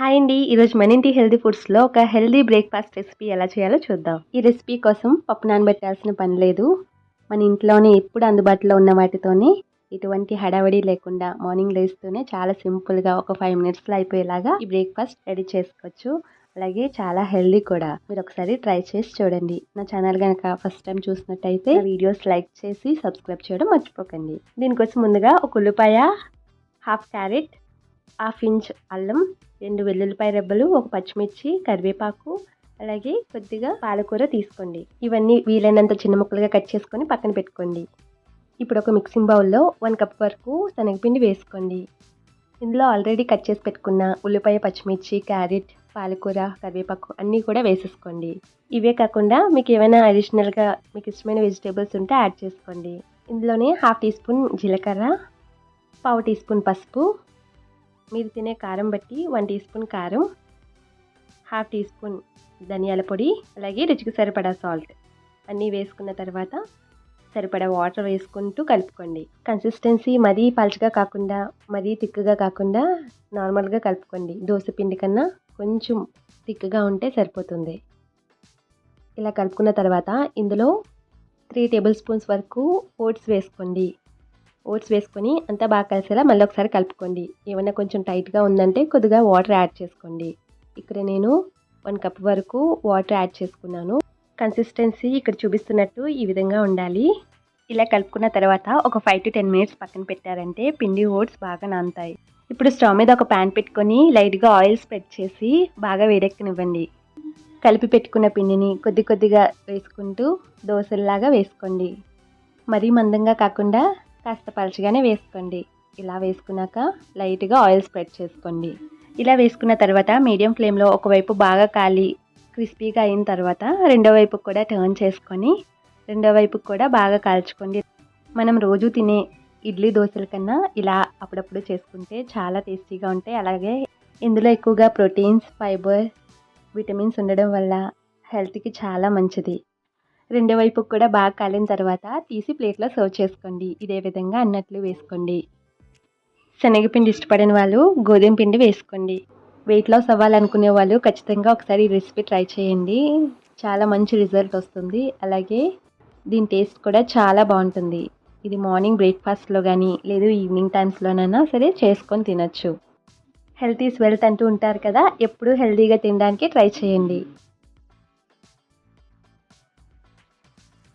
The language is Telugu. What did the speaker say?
హాయ్ అండి. ఈరోజు మన ఇంటి హెల్దీ ఫుడ్స్లో ఒక హెల్దీ బ్రేక్ఫాస్ట్ రెసిపీ ఎలా చేయాలో చూద్దాం. ఈ రెసిపీ కోసం పప్పు నానబెట్టాల్సిన పని లేదు. మన ఇంట్లోనే ఎప్పుడు అందుబాటులో ఉన్న వాటితోనే ఎటువంటి హడావడి లేకుండా మార్నింగ్ లేస్తూనే చాలా సింపుల్గా ఒక ఫైవ్ మినిట్స్లో అయిపోయేలాగా ఈ బ్రేక్ఫాస్ట్ రెడీ చేసుకోవచ్చు. అలాగే చాలా హెల్దీ కూడా. మీరు ఒకసారి ట్రై చేసి చూడండి. నా ఛానల్ కనుక ఫస్ట్ టైం చూసినట్టయితే వీడియోస్ లైక్ చేసి సబ్స్క్రైబ్ చేయడం మర్చిపోకండి. దీనికోసం ముందుగా ఒక ఉల్లిపాయ హాఫ్ క్యారెట్ హాఫ్ ఇంచ్ అల్లం రెండు వెల్లుల్లిపాయ రెబ్బలు ఒక పచ్చిమిర్చి కరివేపాకు అలాగే కొద్దిగా పాలకూర తీసుకోండి. ఇవన్నీ వీలైనంత చిన్న ముక్కలుగా కట్ చేసుకొని పక్కన పెట్టుకోండి. ఇప్పుడు ఒక మిక్సింగ్ బౌల్లో వన్ కప్ వరకు శనగపిండి వేసుకోండి. ఇందులో ఆల్రెడీ కట్ చేసి పెట్టుకున్న ఉల్లిపాయ పచ్చిమిర్చి క్యారెట్ పాలకూర కరివేపాకు అన్నీ కూడా వేసేసుకోండి. ఇవే కాకుండా మీకు ఏమైనా అడిషనల్గా మీకు ఇష్టమైన వెజిటేబుల్స్ ఉంటే యాడ్ చేసుకోండి. ఇందులోనే హాఫ్ టీ స్పూన్ జీలకర్ర పావు టీ స్పూన్ పసుపు మీరు తినే కారం బట్టి వన్ టీ స్పూన్ కారం హాఫ్ టీ స్పూన్ ధనియాల పొడి అలాగే రుచికి సరిపడా సాల్ట్. అన్నీ వేసుకున్న తర్వాత సరిపడా వాటర్ వేసుకుంటూ కలుపుకోండి. కన్సిస్టెన్సీ మరీ పలచగా కాకుండా మరీ తిక్కుగా కాకుండా నార్మల్గా కలుపుకోండి. దోశ పిండి కన్నా కొంచెం తిక్కుగా ఉంటే సరిపోతుంది. ఇలా కలుపుకున్న తర్వాత ఇందులో త్రీ టేబుల్ స్పూన్స్ వరకు ఓట్స్ వేసుకోండి. ఓట్స్ వేసుకొని అంతా బాగా కలిసేలా మళ్ళీ ఒకసారి కలుపుకోండి. ఏమైనా కొంచెం టైట్గా ఉందంటే కొద్దిగా వాటర్ యాడ్ చేసుకోండి. ఇక్కడ నేను వన్ కప్ వరకు వాటర్ యాడ్ చేసుకున్నాను. కన్సిస్టెన్సీ ఇక్కడ చూపిస్తున్నట్టు ఈ విధంగా ఉండాలి. ఇలా కలుపుకున్న తర్వాత ఒక ఫైవ్ టు టెన్ మినిట్స్ పక్కన పెట్టారంటే పిండి ఓట్స్ బాగా నానుతాయి. ఇప్పుడు స్టవ్ మీద ఒక ప్యాన్ పెట్టుకొని లైట్గా ఆయిల్ స్ప్రెడ్ చేసి బాగా వేడెక్కనివ్వండి. కలిపి పెట్టుకున్న పిండిని కొద్ది కొద్దిగా వేసుకుంటూ దోశల్లాగా వేసుకోండి. మరీ మందంగా కాకుండా కాస్త పలచగానే వేసుకోండి. ఇలా వేసుకున్నాక లైట్గా ఆయిల్ స్ప్రెడ్ చేసుకోండి. ఇలా వేసుకున్న తర్వాత మీడియం ఫ్లేమ్లో ఒకవైపు బాగా కాలి క్రిస్పీగా అయిన తర్వాత రెండో వైపు కూడా టర్న్ చేసుకొని రెండో వైపు కూడా బాగా కాల్చుకోండి. మనం రోజు తినే ఇడ్లీ దోశల కన్నా ఇలా అప్పుడప్పుడు చేసుకుంటే చాలా టేస్టీగా ఉంటాయి. అలాగే ఇందులో ఎక్కువగా ప్రోటీన్స్ ఫైబర్ విటమిన్స్ ఉండడం వల్ల హెల్త్కి చాలా మంచిది. రెండో వైపు కూడా బాగా కాలిన తర్వాత తీసి ప్లేట్లో సర్వ్ చేసుకోండి. ఇదే విధంగా అన్నట్లు వేసుకోండి. శనగపిండి ఇష్టపడిన వాళ్ళు గోధుమ పిండి వేసుకోండి. వెయిట్ లాస్ అవ్వాలనుకునే వాళ్ళు ఖచ్చితంగా ఒకసారి ఈ రెసిపీ ట్రై చేయండి. చాలా మంచి రిజల్ట్ వస్తుంది. అలాగే దీని టేస్ట్ కూడా చాలా బాగుంటుంది. ఇది మార్నింగ్ బ్రేక్ఫాస్ట్లో కానీ లేదు ఈవినింగ్ టైమ్స్లోనైనా సరే చేసుకొని తినచ్చు. హెల్త్ ఈస్ వెల్త్ అంటూ ఉంటారు కదా ఎప్పుడూ హెల్తీగా తినడానికి ట్రై చేయండి.